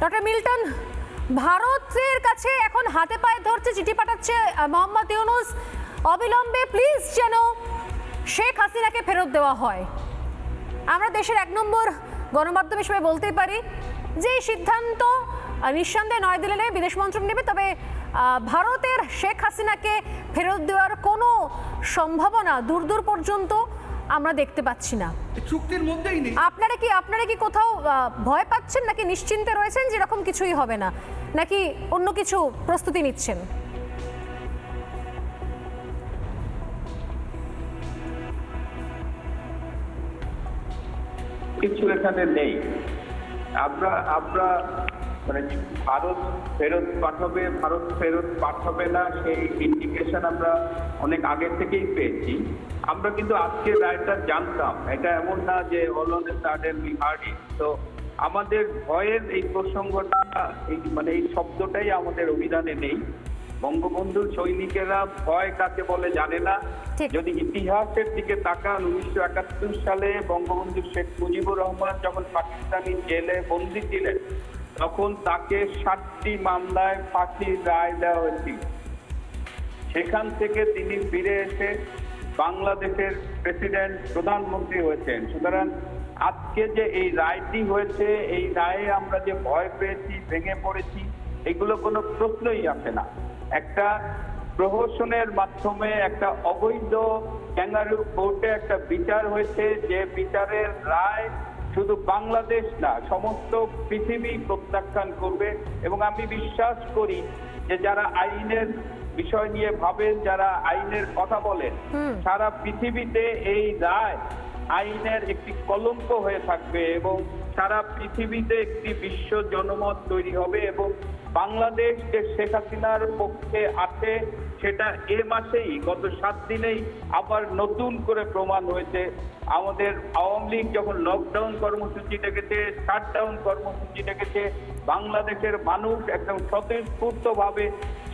Doctor Milton, ভারতের কাছে এখন হাতে পায়ে ধরছে চিঠি পাঠাচ্ছে মোহাম্মদ ইউনুস। অবিলম্বে প্লিজ যেন শেখ হাসিনাকে ফেরত দেওয়া হয়। আমরা দেশের এক নম্বর গণমাধ্যম হিসেবে বলতেই পারি যে সিদ্ধান্ত নিঃসন্দেহে নয়াদিল্লি নেবে বিদেশ মন্ত্রক নেবে, তবে ভারতের শেখ হাসিনাকে ফেরত দেওয়ার কোনো সম্ভাবনা দূর দূর পর্যন্ত আমরা দেখতে পাচ্ছি না। চুক্তির মধ্যেই নেই। আপনারা কি আপনারা কি কোথাও আহ, ভয় পাচ্ছেন নাকি নিশ্চিন্তে রয়েছেন যে এরকম কিছুই হবে না? নাকি অন্য কিছু প্রস্তুতি নিচ্ছেন? কিছু এখানে নেই। আমরা আমরা মানে ভারত ফেরত পাঠাবে ভারত ফেরত পাঠাবে না সেই ইন্ডিকেশন আমরা অনেক আগে থেকেই পেয়েছি। আমরা কিন্তু আজকে রায়টা জানতাম। এটা এমন না যে অলন সাডেন বিহারি। তো আমাদের ভয়ের এই প্রসঙ্গটা এই মানে এই শব্দটাই আমাদের অভিধানে নেই। বঙ্গবন্ধুর সৈনিকেরা ভয় কাকে বলে জানে না। যদি ইতিহাসের দিকে তাকান উনিশশো একাত্তর সালে বঙ্গবন্ধু শেখ মুজিবুর রহমান যখন পাকিস্তানি জেলে বন্দী ছিলেন তখন তাকে সাতটি মামলায় ফাঁসির রায় দেওয়া হয়েছিল। সেখান থেকে তিনি ফিরে এসে বাংলাদেশের প্রেসিডেন্ট, প্রধানমন্ত্রী হয়েছেন। সুতরাং আজকে যে এই রায়টি হয়েছে, এই রায়ে আমরা যে ভয় পেয়েছি, ভেঙে পড়েছি, এগুলো কোনো প্রশ্নই আসে না। একটা প্রহসনের মাধ্যমে একটা অবৈধ ক্যাঙ্গারু কোর্টে একটা বিচার হয়েছে, যে বিচারের রায় শুধু বাংলাদেশ না সমস্ত পৃথিবী প্রত্যাখ্যান করবে। এবং আমি বিশ্বাস করি যে যারা আইনের বিষয় নিয়ে ভাবেন যারা আইনের কথা বলেন সারা পৃথিবীতে এই রায় আইনের একটি কলঙ্ক হয়ে থাকবে এবং সারা পৃথিবীতে একটি বিশ্ব জনমত তৈরি হবে এবং বাংলাদেশ যে শেখ হাসিনার পক্ষে আছে, সেটা এ মাসেই, গত সাত দিনেই আবার নতুন করে প্রমাণ হয়েছে। আমাদের আওয়ামী লীগ যখন লকডাউন কর্মসূচি ডেকেছে শাটডাউন কর্মসূচি ডেকেছে বাংলাদেশের মানুষ একদম স্বতঃস্ফূর্ত ভাবে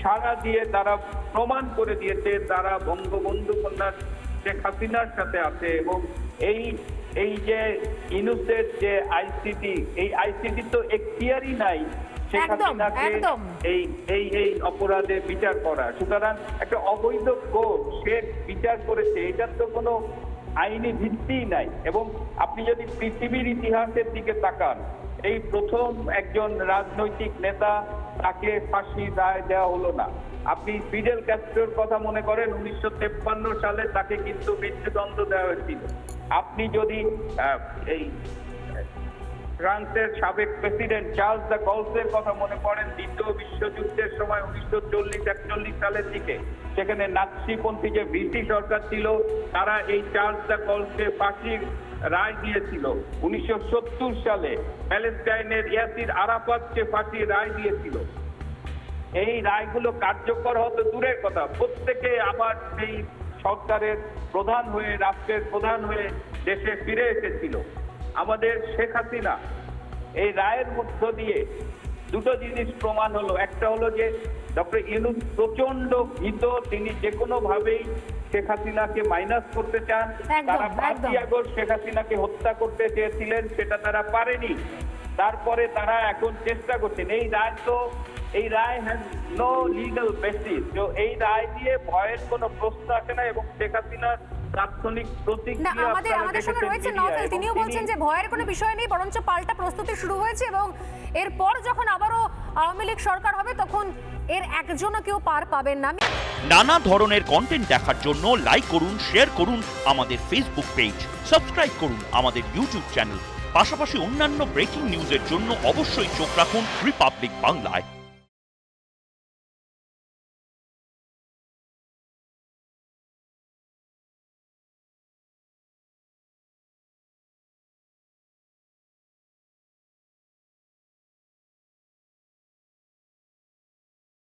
সাড়া দিয়ে তারা প্রমাণ করে দিয়েছে, তারা বঙ্গবন্ধু কন্যার শেখ হাসিনার সাথে আছে এবং এই এই যে ইনুসের যে আইসিটি এই আইসিটি তো এখতিয়ারই নাই এই এই এই অপরাধে বিচার করা। সুতরাং একটা অবৈধ কোর্ট সে বিচার করেছে এটার তো কোনো আইনি ভিত্তি নাই এবং আপনি যদি পৃথিবীর ইতিহাসের দিকে তাকান, এই প্রথম একজন রাজনৈতিক নেতা তাকে ফাঁসি দায় দেওয়া হলো না। আপনি ফিডেল ক্যাস্ট্রোর কথা মনে করেন, উনিশশো তেপ্পান্ন সালে তাকে কিন্তু মৃত্যুদণ্ড দেওয়া হয়েছিল। আপনি যদি এই ফ্রান্সের সাবেক প্রেসিডেন্ট চার্লস দ্য গলসের কথা মনে পড়েন দ্বিতীয় বিশ্বযুদ্ধের সময় উনিশশো চল্লিশ একচল্লিশ সালের দিকে। সেখানে নাৎসিপন্থী যে ব্রিটিশ সরকার ছিল, তারা এই চার্লস দ্য গলসকে ফাঁসির রায় দিয়েছিল। উনিশশো সত্তর সালে প্যালেস্টাইনের ইয়াসির আরাফাতকে ফাঁসির রায় দিয়েছিল। এই রায়গুলো কার্যকর হতে দূরের কথা। প্রত্যেকে আবার সেই সরকারের প্রধান হয়ে, রাষ্ট্রের প্রধান হয়ে দেশে ফিরে এসেছিল। আমাদের শেখ হাসিনা এই রায়ের মধ্য দিয়ে দুটো জিনিস প্রমাণ হলো। একটা হলো যে ডক্টর ইউনুস প্রচণ্ড ভীত তিনি যে কোনো ভাবেই শেখ হাসিনাকে মাইনাস করতে চান। তারা পাঁচই। আগস্ট শেখ হাসিনাকে হত্যা করতে চেয়েছিলেন সেটা তারা পারেনি। তারপরে তারা এখন চেষ্টা করছেন। এই রায় তো এই রায় হ্যাজ নো লিগাল বেসিস তো এই রায় দিয়ে ভয়ের কোনো প্রশ্ন আসে না এবং শেখ হাসিনার তাৎক্ষণিক না আমাদের আমাদের সঙ্গে রয়েছে মিডিয়ায়। তিনিও বলছেন যে ভয়ের কোনো বিষয় নেই বরঞ্চ পাল্টা প্রস্তুতি শুরু হয়েছে এবং এরপর যখন আবারও আওয়ামী লীগ সরকার হবে তখন এর একজনও কেউ পার পাবেন না। নানা ধরনের কন্টেন্ট দেখার জন্য লাইক করুন শেয়ার করুন আমাদের ফেসবুক পেজ সাবস্ক্রাইব করুন আমাদের ইউটিউব চ্যানেল পাশাপাশি অন্যান্য ব্রেকিং নিউজের জন্য অবশ্যই চোখ রাখুন রিপাবলিক বাংলায়